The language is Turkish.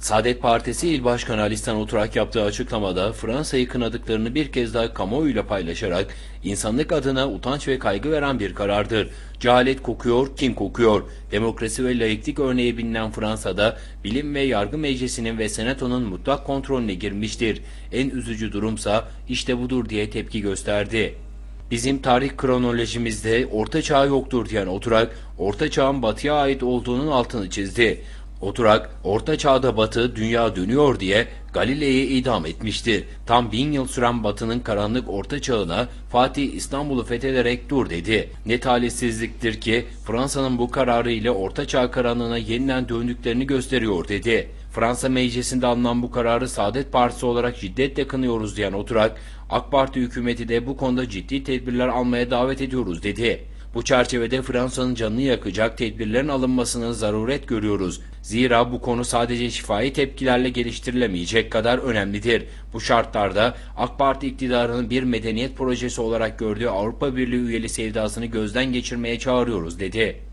Saadet Partisi İl Başkanı Alistan Oturak yaptığı açıklamada Fransa'yı kınadıklarını bir kez daha kamuoyuyla paylaşarak insanlık adına utanç ve kaygı veren bir karardır. Cehalet kokuyor, kim kokuyor? Demokrasi ve laiklik örneği bilinen Fransa'da bilim ve yargı meclisinin ve senatonun mutlak kontrolüne girmiştir. En üzücü durumsa işte budur diye tepki gösterdi. Bizim tarih kronolojimizde Orta Çağ yoktur diyen Oturak, Orta Çağ'ın batıya ait olduğunun altını çizdi. Oturak, Orta Çağ'da Batı dünya dönüyor diye Galile'yi idam etmiştir. Tam bin yıl süren Batı'nın karanlık Orta Çağ'ına Fatih İstanbul'u fethederek dur dedi. Ne talihsizliktir ki Fransa'nın bu kararı ile Orta Çağ karanlığına yeniden döndüklerini gösteriyor dedi. Fransa meclisinde alınan bu kararı Saadet Partisi olarak şiddetle kınıyoruz diyen Oturak, AK Parti hükümeti de bu konuda ciddi tedbirler almaya davet ediyoruz dedi. Bu çerçevede Fransa'nın canını yakacak tedbirlerin alınmasını zaruret görüyoruz. Zira bu konu sadece şifai tepkilerle geliştirilemeyecek kadar önemlidir. Bu şartlarda AK Parti iktidarının bir medeniyet projesi olarak gördüğü Avrupa Birliği üyeli sevdasını gözden geçirmeye çağırıyoruz dedi.